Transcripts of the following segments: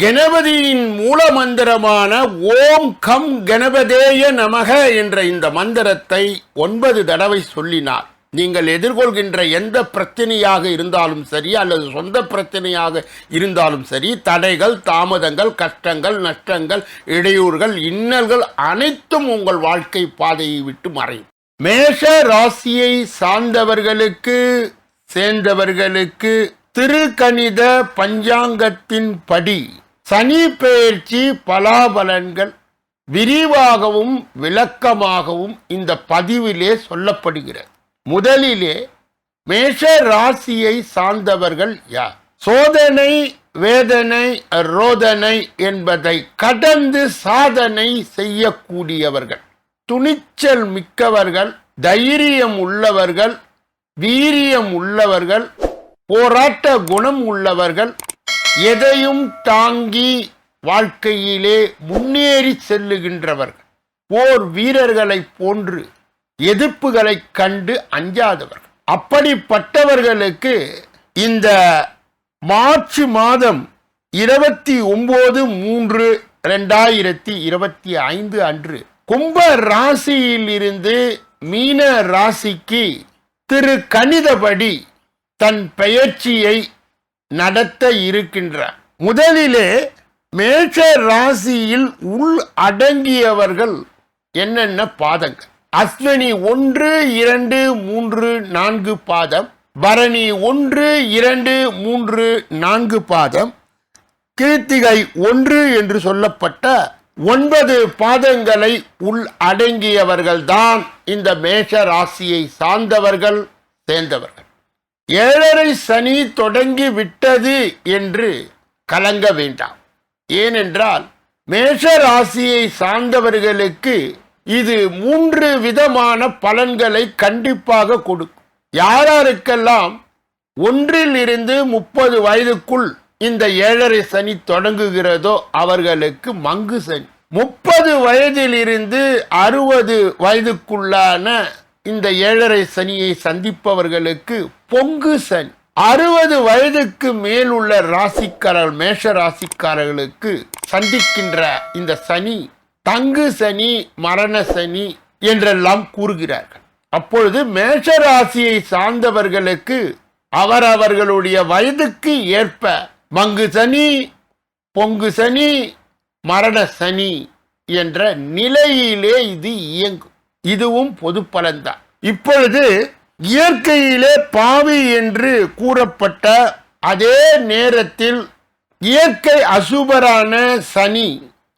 கணபதியின் மூல மந்திரமான ஓம் கம் கணபதேய நமக என்ற இந்த மந்திரத்தை ஒன்பது தடவை சொல்லினார். நீங்கள் எதிர்கொள்கின்ற எந்த பிரச்சனையாக இருந்தாலும் சரி அல்லது சொந்த பிரச்சனையாக இருந்தாலும் சரி தடைகள் தாமதங்கள் கஷ்டங்கள் நஷ்டங்கள் இடையூறுகள் இன்னல்கள் அனைத்தும் உங்கள் வாழ்க்கை பாதையை விட்டு மறையும். மேஷ ராசியை சார்ந்தவர்களுக்கு சேர்ந்தவர்களுக்கு திருக்கணித பஞ்சாங்கத்தின் படி சனி பெயர்ச்சி பலாபலன்கள் விரிவாகவும் விளக்கமாகவும் இந்த பதிவிலே சொல்லப்படுகிறது. முதலிலே மேஷ ராசியை சார்ந்தவர்கள் யார்? சோதனை வேதனை ரோதனை என்பதை கடந்து சாதனை செய்யக்கூடியவர்கள். துணிச்சல் மிக்கவர்கள் தைரியம் உள்ளவர்கள் வீரியம் உள்ளவர்கள் போராட்ட குணம் உள்ளவர்கள் எதையும் தாங்கி வாழ்க்கையிலே முன்னேறி செல்லுகின்றவர்கள். போர் வீரர்களைப் போன்று எதிர்ப்புகளை கண்டு அஞ்சாதவர்கள். அப்படிப்பட்டவர்களுக்கு இந்த மார்ச் மாதம் இருபத்தி ஒன்பது மூன்று ரெண்டாயிரத்தி இருபத்தி ஐந்து அன்று கும்ப ராசியிலிருந்து மீன ராசிக்கு திரு கணிதபடி தன் பெயர்ச்சியை நடத்த இருக்கின்றார் முதலிலே மேஷ ராசியில் உள் அடங்கியவர்கள் என்னென்ன பாதங்கள்? அஸ்வினி ஒன்று இரண்டு மூன்று நான்கு பாதம். பரணி ஒன்று இரண்டு மூன்று நான்கு பாதம். கீர்த்திகை ஒன்று என்று சொல்லப்பட்ட ஒன்பது பாதங்களை உள் அடங்கியவர்கள்தான் இந்த மேஷ ராசியை சார்ந்தவர்கள் சேர்ந்தவர்கள். ஏழரை சனி தொடங்கி விட்டது என்று கலங்க வேண்டாம். ஏனென்றால் மேஷ ராசியை சார்ந்தவர்களுக்கு இது மூன்று விதமான பலன்களை கண்டிப்பாக கொடுக்கும். யாராருக்கெல்லாம் ஒன்றில் இருந்து முப்பது வயதுக்குள் இந்த ஏழரை சனி தொடங்குகிறதோ அவர்களுக்கு மங்கு சனி. முப்பது வயதிலிருந்து அறுபது வயதுக்குள்ளான இந்த ஏழரை சனியை சந்திப்பவர்களுக்கு பொங்கு சனி. அறுபது வயதுக்கு மேல் உள்ள ராசிக்காரர் மேஷ ராசிக்காரர்களுக்கு சந்திக்கின்ற இந்த சனி தங்கு சனி மரண சனி என்றெல்லாம் கூறுகிறார்கள். அப்பொழுது மேஷ ராசியை சார்ந்தவர்களுக்கு அவரவர்களுடைய வயதுக்கு ஏற்ப மங்கு சனி பொங்கு சனி மரண சனி என்ற நிலையிலே இது இயங்கும். இதுவும் பொது பலன்தான் இப்பொழுது இயற்கையிலே பாவி என்று கூறப்பட்ட அதே நேரத்தில் இயற்கை அசுபரான சனி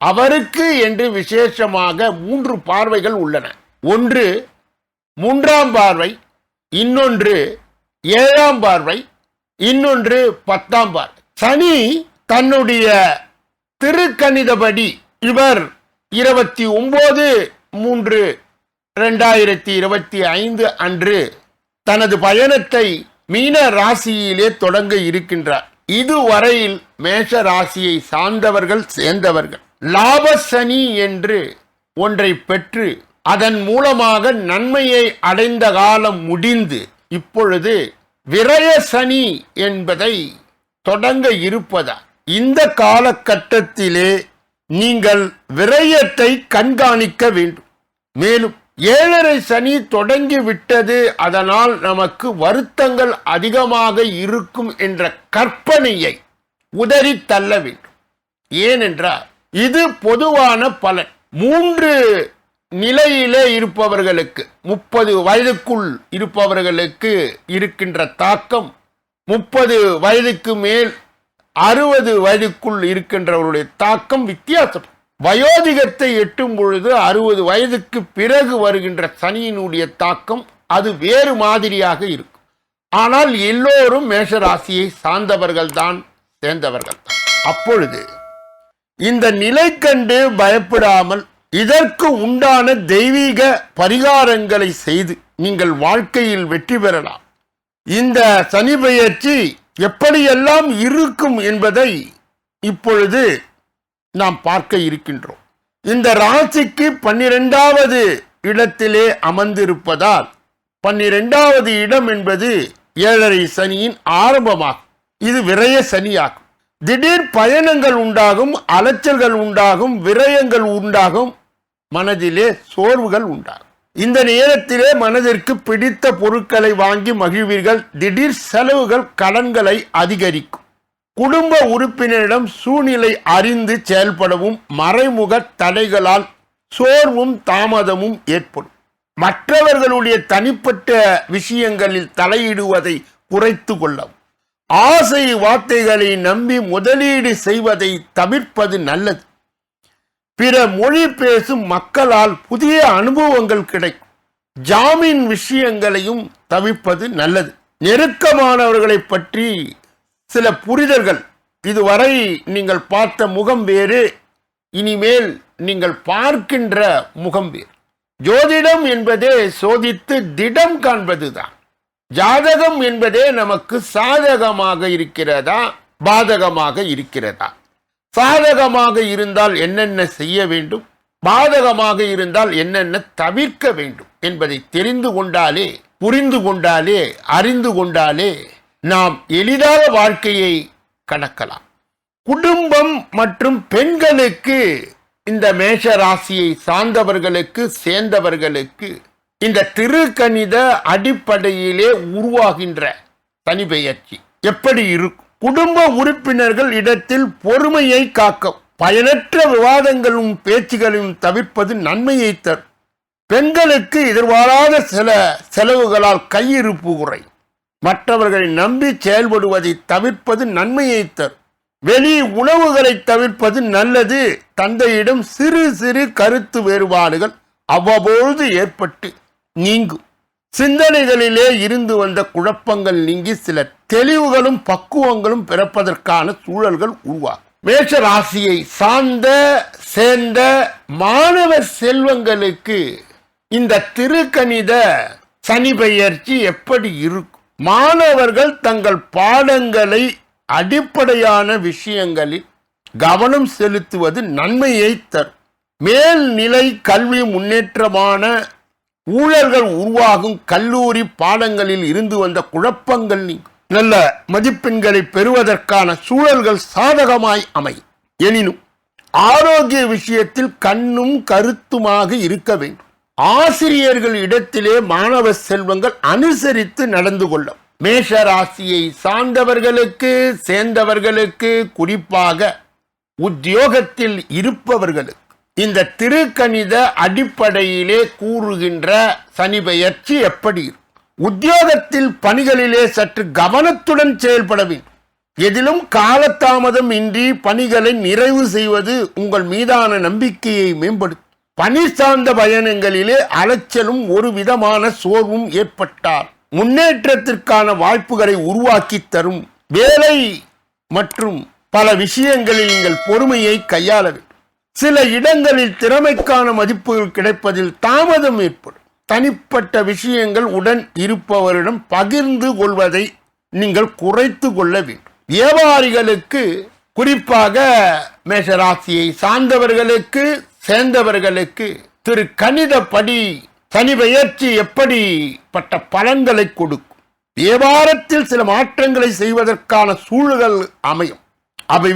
அவருக்கு என்று விசேஷமாக மூன்று பார்வைகள் உள்ளன. ஒன்று மூன்றாம் பார்வை இன்னொன்று ஏழாம் பார்வை இன்னொன்று பத்தாம் பார்வை. சனி தன்னுடைய திருக்கணிதபடி இவர் இருபத்தி ஒன்பது மூன்று ரெண்டாயிரத்தி இருபத்தி ஐந்து அன்று தனது பயணத்தை மீன ராசியிலே தொடங்க இருக்கின்றார். இதுவரையில் மேஷ ராசியை சார்ந்தவர்கள் சேர்ந்தவர்கள். லாபசனி என்று ஒன்றை பெற்று அதன் மூலமாக நன்மையை அடைந்த காலம் முடிந்து இப்பொழுது விரய சனி என்பதை தொடங்க இருப்பதா இந்த காலகட்டத்திலே நீங்கள் விரயத்தை கண்காணிக்க வேண்டும். மேலும் ஏழரை சனி தொடங்கி விட்டது. அதனால் நமக்கு வருத்தங்கள் அதிகமாக இருக்கும் என்ற கற்பனையை உதறி தள்ள வேண்டும். ஏனென்றால் இது பொதுவான பலன். மூன்று நிலையிலே இருப்பவர்களுக்கு முப்பது வயதுக்குள் இருப்பவர்களுக்கு இருக்கின்ற தாக்கம் முப்பது வயதுக்கு மேல் அறுபது வயதுக்குள் இருக்கின்றவருடைய தாக்கம் வித்தியாசம் வயோதிகத்தை எட்டும் பொழுது அறுபது வயதுக்கு பிறகு வருகின்ற சனியினுடைய தாக்கம் அது வேறு மாதிரியாக இருக்கும். ஆனால் எல்லோரும் மேஷராசியை சார்ந்தவர்கள்தான் சேர்ந்தவர்கள் தான் அப்பொழுது இந்த நிலை கண்டு பயப்படாமல் இதற்கு உண்டான தெய்வீக பரிகாரங்களை செய்து நீங்கள் வாழ்க்கையில் வெற்றி பெறலாம். இந்த சனி பெயர்ச்சி எப்படியெல்லாம் இருக்கும் என்பதை இப்பொழுது நாம் பார்க்க இருக்கின்றோம். இந்த ராசிக்கு பன்னிரெண்டாவது இடத்திலே அமர்ந்திருப்பதால் பன்னிரெண்டாவது இடம் என்பது ஏழரை சனியின் ஆரம்பமாகும். இது விரய சனியாகும். திடீர் பயணங்கள் உண்டாகும் அலைச்சல்கள் உண்டாகும் விரயங்கள் உண்டாகும் மனதிலே சோர்வுகள் உண்டாகும். இந்த நேரத்திலே மனதிற்கு பிடித்த பொருட்களை வாங்கி மகிழ்வீர்கள். திடீர் செலவுகள் கடன்களை அதிகரிக்கும். குடும்ப உறுப்பினரிடம் சூழ்நிலை அறிந்து செயல்படவும் மறைமுக தடைகளால் சோர்வும் தாமதமும் ஏற்படும். மற்றவர்களுடைய தனிப்பட்ட விஷயங்களில் தலையிடுவதை குறைத்து கொள்ளவும். ஆசை வார்த்தைகளை நம்பி முதலீடு செய்வதை தவிர்ப்பது நல்லது. பிற மொழி பேசும் மக்களால் புதிய அனுபவங்கள் கிடைக்கும். ஜாமீன் விஷயங்களையும் தவிர்ப்பது நல்லது. நெருக்கமானவர்களை பற்றி சில புரிதல்கள். இதுவரை நீங்கள் பார்த்த முகம் வேறு இனிமேல் நீங்கள் பார்க்கின்ற முகம் வேறு. ஜோதிடம் என்பதே சோதித்து திடம் காண்பதுதான். ஜாதகம் என்பதே நமக்கு சாதகமாக இருக்கிறதா பாதகமாக இருக்கிறதா? சாதகமாக இருந்தால் என்னென்ன செய்ய வேண்டும்? பாதகமாக இருந்தால் என்னென்ன தவிர்க்க வேண்டும் என்பதை தெரிந்து கொண்டாலே புரிந்து கொண்டாலே அறிந்து கொண்டாலே நாம் எளிதாக வாழ்க்கையை கடக்கலாம். குடும்பம் மற்றும் பெண்களுக்கு இந்த மேஷ ராசியை சார்ந்தவர்களுக்கு சேர்ந்தவர்களுக்கு இந்த திருக்கணித அடிப்படையிலே உருவாகின்ற தனிப்பெயர்ச்சி எப்படி இருக்கும்? குடும்ப உறுப்பினர்கள் இடத்தில் பொறுமையை காக்க பயனற்ற விவாதங்களும் பேச்சுகளையும் தவிர்ப்பது நன்மையை தரும். பெண்களுக்கு எதிர்பாராத சில செலவுகளால் கையிருப்பு குறை மற்றவர்களை நம்பி செயல்படுவதை தவிர்ப்பது நன்மையை தரும். வெளி உணவுகளை தவிர்ப்பது நல்லது. தந்தையிடம் சிறு சிறு கருத்து வேறுபாடுகள் அவ்வப்பொழுது ஏற்பட்டு நீங்கும். சிந்தனைகளிலே இருந்து வந்த குழப்பங்கள் நீங்கி சில தெளிவுகளும் பக்குவங்களும் பிறப்பதற்கான சூழல்கள் உருவாகும். மேஷ ராசியை சார்ந்த சேர்ந்த மாணவ செல்வங்களுக்கு இந்த திருக்கணித சனி பெயர்ச்சி எப்படி இருக்கும்? மாணவர்கள் தங்கள் பாடங்களை அடிப்படையான விஷயங்களில் கவனம் செலுத்துவது நன்மையை தரும். மேல்நிலை கல்வி முன்னேற்றமான ஊழல்கள் உருவாகும் கல்லூரி பாடங்களில் இருந்து வந்த குழப்பங்கள் நீங்கும். நல்ல மதிப்பெண்களை பெறுவதற்கான சூழல்கள் சாதகமாய் அமையும். எனினும் ஆரோக்கிய விஷயத்தில் கண்ணும் கருத்துமாக இருக்க வேண்டும். ஆசிரியர்கள் இடத்திலே மாணவ செல்வங்கள் அனுசரித்து நடந்து கொள்ளும். மேஷ ராசியை சார்ந்தவர்களுக்கு சேர்ந்தவர்களுக்கு குறிப்பாக உத்தியோகத்தில் இருப்பவர்களுக்கு இந்த திருக்கணித அடிப்படையிலே கூறுகின்ற சனி பெயர்ச்சி எப்படி உத்தியோகத்தில் பணிகளிலே சற்று கவனத்துடன் செயல்பட வேண்டும். எதிலும் காலதாமதம் இன்றி பணிகளை நிறைவு செய்வது உங்கள் மீதான நம்பிக்கையை மேம்படுத்தும். பணி சார்ந்த பயணங்களிலே அலைச்சலும் ஒரு விதமான சோர்வும் ஏற்பட்டால் முன்னேற்றத்திற்கான வாய்ப்புகளை உருவாக்கி தரும் வேலை மற்றும் பல விஷயங்களில் நீங்கள் பொறுமையை கையாள வேண்டும் சில இடங்களில் திறமைக்கான மதிப்புகள் கிடைப்பதில் தாமதம் ஏற்படும். தனிப்பட்ட விஷயங்கள் உடன் இருப்பவரிடம் பகிர்ந்து கொள்வதை நீங்கள் குறைத்து கொள்ள வேண்டும். வியாபாரிகளுக்கு குறிப்பாக மேஷராசியை சார்ந்தவர்களுக்கு சேர்ந்தவர்களுக்கு திரு கணிதப்படி சனி பெயர்ச்சி எப்படிப்பட்ட பலன்களை கொடுக்கும்? வியாபாரத்தில் சில மாற்றங்களை செய்வதற்கான சூழல்கள் அமையும்.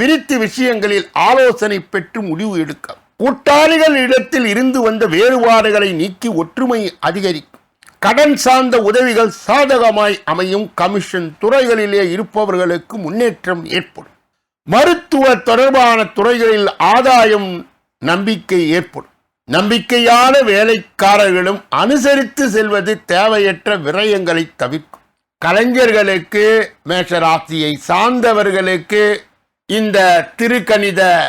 விரித்து விஷயங்களில் ஆலோசனை பெற்று முடிவு எடுக்க கூட்டாளிகள் இடத்தில் இருந்து வந்த வேறுபாடுகளை நீக்கி ஒற்றுமை அதிகரிக்கும். கடன் சார்ந்த உதவிகள் சாதகமாய் அமையும். கமிஷன் துறைகளிலே இருப்பவர்களுக்கு முன்னேற்றம் ஏற்படும். மருத்துவ தொடர்பான துறைகளில் ஆதாயம் நம்பிக்கை ஏற்படும். நம்பிக்கையான வேலைக்காரர்களும் அனுசரித்து செல்வது தேவையற்ற விரயங்களை தவிர்க்கும். கலைஞர்களுக்கு மேஷராசியை சார்ந்தவர்களுக்கு இந்த திருக்கணித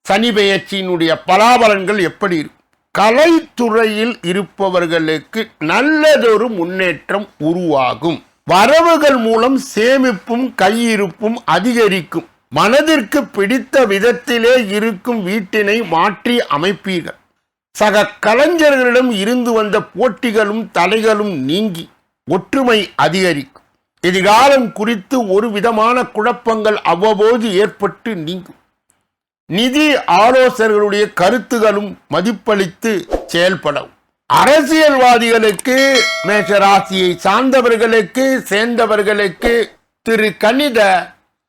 சனி பெயர்ச்சியினுடைய பலாபலன்கள் எப்படி இருக்கும்? கலைத்துறையில் இருப்பவர்களுக்கு நல்லதொரு முன்னேற்றம் உருவாகும். வரவுகள் மூலம் சேமிப்பும் கையிருப்பும் அதிகரிக்கும். மனதிற்கு பிடித்த விதத்திலே இருக்கும் வீட்டினை மாற்றி அமைப்பீர்கள். சக கலைஞர்களிடம் இருந்து வந்த போட்டிகளும் தடைகளும் நீங்கி ஒற்றுமை அதிகரிக்கும். எதிர்காலம் குறித்து ஒரு விதமான குழப்பங்கள் அவ்வப்போது ஏற்பட்டு நீங்கும். நிதி ஆலோசகர்களுடைய கருத்துகளும் மதிப்பளித்து செயல்படும். அரசியல்வாதிகளுக்கு மேஷராசியை சார்ந்தவர்களுக்கு சேர்ந்தவர்களுக்கு திரு. கணித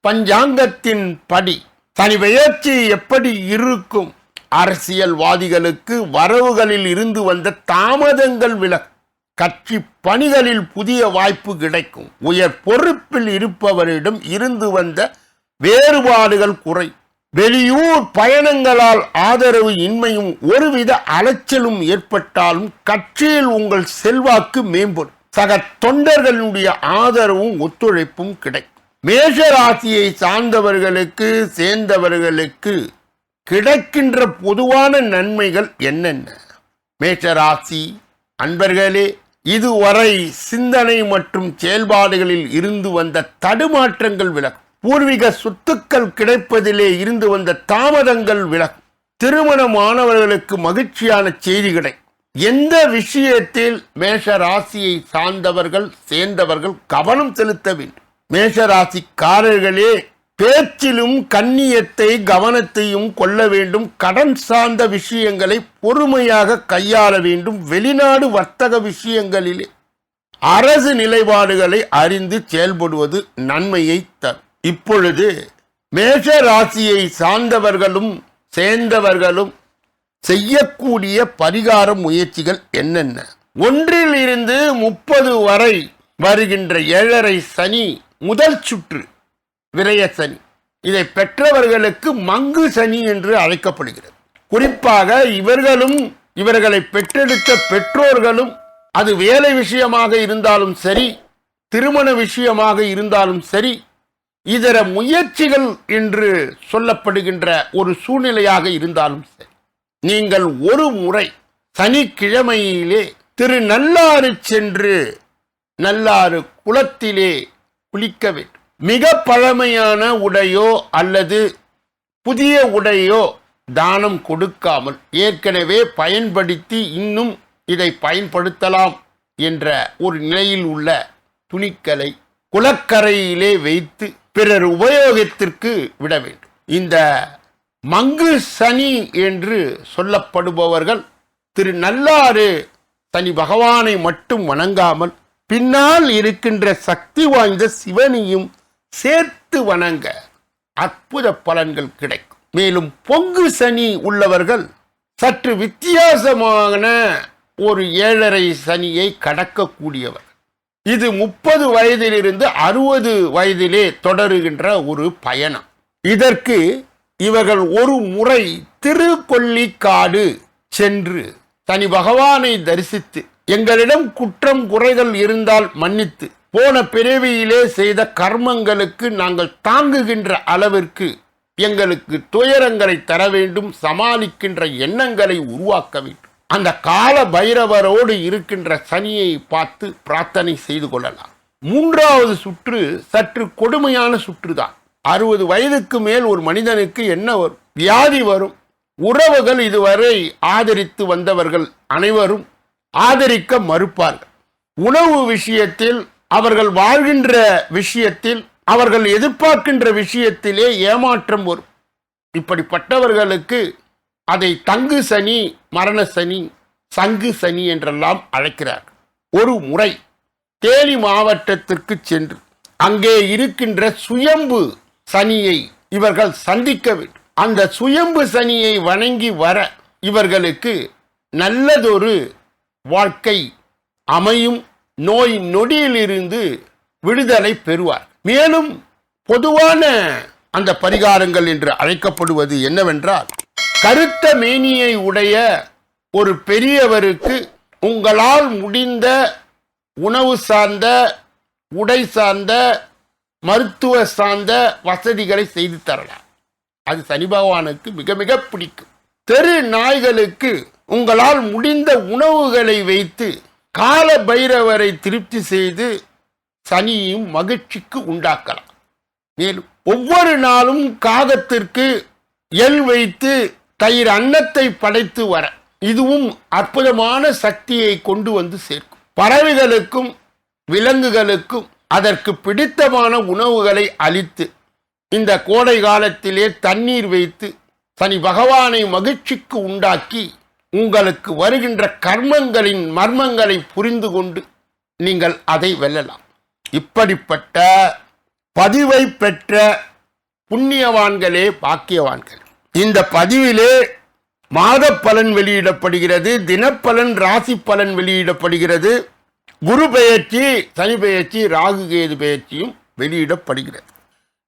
பஞ்சாங்கத்தின் படி தனி பெயர்ச்சி எப்படி இருக்கும்? அரசியல்வாதிகளுக்கு வரவுகளில் இருந்து வந்த தாமதங்கள் விலகும் கட்சி பணிகளில் புதிய வாய்ப்பு கிடைக்கும். உயர் பொறுப்பில் இருப்பவரிடம் இருந்து வந்த வேறுபாடுகள் குறை. வெளியூர் பயணங்களால் ஆதரவு இன்மையும் ஒருவித அலைச்சலும் ஏற்பட்டாலும் கட்சியில் உங்கள் செல்வாக்கு மேம்படும். சக தொண்டர்களுடைய ஆதரவும் ஒத்துழைப்பும் கிடைக்கும். மேஷ ராசியை சார்ந்தவர்களுக்கு சேர்ந்தவர்களுக்கு கிடைக்கின்ற பொதுவான நன்மைகள் என்னென்ன? மேஷராசி அன்பர்களே இதுவரை சிந்தனை மற்றும் செயல்பாடுகளில் இருந்து வந்த தடுமாற்றங்கள் விலகும். பூர்வீக சொத்துக்கள் கிடைப்பதிலே இருந்து வந்த தாமதங்கள் விலகும். திருமணமானவர்களுக்கு மகிழ்ச்சியான செய்தி கிடைக்கும். எந்த விஷயத்தில் மேஷ ராசியை சார்ந்தவர்கள் சேர்ந்தவர்கள் கவனம் செலுத்த வேண்டும்? மேஷராசிக்காரர்களே பேச்சிலும் கண்ணியத்தை கவனத்தையும் கொள்ள வேண்டும். கடன் சார்ந்த விஷயங்களை பொறுமையாக கையாள வேண்டும். வெளிநாடு வர்த்தக விஷயங்களிலே அரசு நிலைப்பாடுகளை அறிந்து செயல்படுவது நன்மையை தரும். இப்பொழுது மேஷ ராசியை சார்ந்தவர்களும் சேர்ந்தவர்களும் செய்யக்கூடிய பரிகார முயற்சிகள் என்னென்ன? ஒன்றிலிருந்து முப்பது வரை வருகின்ற ஏழரை சனி முதல் சுற்று விரய சனி. இதை பெற்றவர்களுக்கு மங்கு சனி என்று அழைக்கப்படுகிறது. குறிப்பாக இவர்களும் இவர்களை பெற்றெடுத்த பெற்றோர்களும் அது வேலை விஷயமாக இருந்தாலும் சரி திருமண விஷயமாக இருந்தாலும் சரி இதர முயற்சிகள் என்று சொல்லப்படுகின்ற ஒரு சூழ்நிலையாக இருந்தாலும் சரி. நீங்கள் ஒரு முறை சனிக்கிழமையிலே திரு நல்லாறு சென்று நல்லாறு குளத்திலே குளிக்க வேண்டும். மிக பழமையான உடையோ அல்லது புதிய உடையோ தானம் கொடுக்காமல் ஏற்கனவே பயன்படுத்தி இன்னும் இதை பயன்படுத்தலாம் என்ற ஒரு நிலையில் உள்ள துணிக்களை குளக்கரையிலே வைத்து பிறர் உபயோகத்திற்கு விட வேண்டும். இந்த மங்கு சனி என்று சொல்லப்படுபவர்கள் திரு நல்லாறு தனி பகவானை மட்டும் வணங்காமல் பின்னால் இருக்கின்ற சக்தி வாய்ந்த சிவனையும் சேர்த்து வணங்க அற்புத பலன்கள் கிடைக்கும். மேலும் பொங்கு சனி உள்ளவர்கள் சற்று வித்தியாசமான ஒரு ஏழரை சனியை கடக்கக்கூடியவர். இது முப்பது வயதிலிருந்து அறுபது வயதிலே தொடருகின்ற ஒரு பயணம். இதற்கு இவர்கள் ஒரு முறை திருக்கொல்லிக்காடு சென்று தனி பகவானை தரிசித்து எங்களிடம் குற்றம் குறைகள் இருந்தால் மன்னித்து. போன பிறவியிலே செய்த கர்மங்களுக்கு நாங்கள் தாங்குகின்ற அளவிற்கு எங்களுக்கு துயரங்களை தர வேண்டும் சமாளிக்கின்ற எண்ணங்களை உருவாக்க வேண்டும். அந்த கால பைரவரோடு இருக்கின்ற சனியை பார்த்து பிரார்த்தனை செய்து கொள்ளலாம். மூன்றாவது சுற்று சற்று கொடுமையான சுற்றுதான். அறுபது வயதுக்கு மேல் ஒரு மனிதனுக்கு என்ன வரும்? வியாதி வரும். உறவுகள் இதுவரை ஆதரித்து வந்தவர்கள் அனைவரும் ஆதரிக்க மறுப்பார்கள். உணவு விஷயத்தில் அவர்கள் வாழ்கின்ற விஷயத்தில் அவர்கள் எதிர்பார்க்கின்ற விஷயத்திலே ஏமாற்றம் வரும். இப்படிப்பட்டவர்களுக்கு அதை தங்கு சனி மரண சனி சங்கு சனி என்றெல்லாம் அழைக்கிறார் ஒரு முறை தேனி மாவட்டத்திற்கு சென்று அங்கே இருக்கின்ற சுயம்பு சனியை இவர்கள் சந்திக்க வேண்டும். அந்த சுயம்பு சனியை வணங்கி வர இவர்களுக்கு நல்லதொரு வாழ்க்கை அமையும் நோய் நொடியிலிருந்து விடுதலை பெறுவார். மேலும் பொதுவான அந்த பரிகாரங்கள் என்று அழைக்கப்படுவது என்னவென்றால் கருத்த மேனியை உடைய ஒரு பெரியவருக்கு உங்களால் முடிந்த உணவு சார்ந்த உடை சார்ந்த மருத்துவ சார்ந்த வசதிகளை செய்து தரலாம். அது சனி பகவானுக்கு மிக மிக பிடிக்கும். தெரு நாய்களுக்கு உங்களால் முடிந்த உணவுகளை வைத்து கால பைரவரை திருப்தி செய்து சனியும் மகிழ்ச்சிக்கு உண்டாக்கலாம். மேலும் ஒவ்வொரு நாளும் காகத்திற்கு எல் வைத்து தயிர் அன்னத்தை படைத்து வர இதுவும் அற்புதமான சக்தியை கொண்டு வந்து சேர்க்கும். பறவைகளுக்கும் விலங்குகளுக்கும் அதற்கு பிடித்தமான உணவுகளை அளித்து இந்த கோடை காலத்திலே தண்ணீர் வைத்து சனி பகவானை மகிழ்ச்சிக்கு உண்டாக்கி உங்களுக்கு வருகின்ற கர்மங்களின் மர்மங்களை புரிந்து கொண்டு நீங்கள் அதை வெல்லலாம். இப்படிப்பட்ட பதிவை பெற்ற புண்ணியவான்களே பாக்கியவான்கள். இந்த பதிவிலே மாத பலன் வெளியிடப்படுகிறது தினப்பலன் ராசி பலன் வெளியிடப்படுகிறது குரு பெயர்ச்சி சனி பெயர்ச்சி ராகு கேது பெயர்ச்சியும் வெளியிடப்படுகிறது.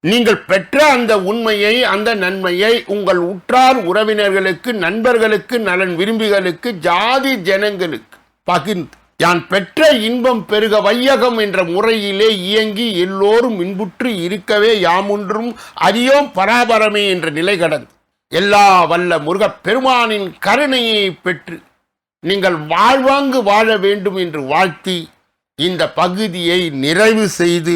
நீங்கள் பெற்ற அந்த உண்மையை அந்த நன்மையை உங்கள் உற்றார் உறவினர்களுக்கு நண்பர்களுக்கு நலன் விரும்பிகளுக்கு ஜாதி ஜனங்களுக்கு பகிர்ந்து யான் பெற்ற இன்பம் பெருக வையகம் என்ற முறையிலே இயங்கி எல்லோரும் இன்புற்று இருக்கவே யாமொன்றும் அதியோம் பராபரமே என்ற நிலை கடந்து எல்லா வல்ல முருகப் பெருமானின் கருணையை பெற்று நீங்கள் வாழ்வாங்கு வாழ வேண்டும் என்று வாழ்த்தி இந்த பகுதியை நிறைவு செய்து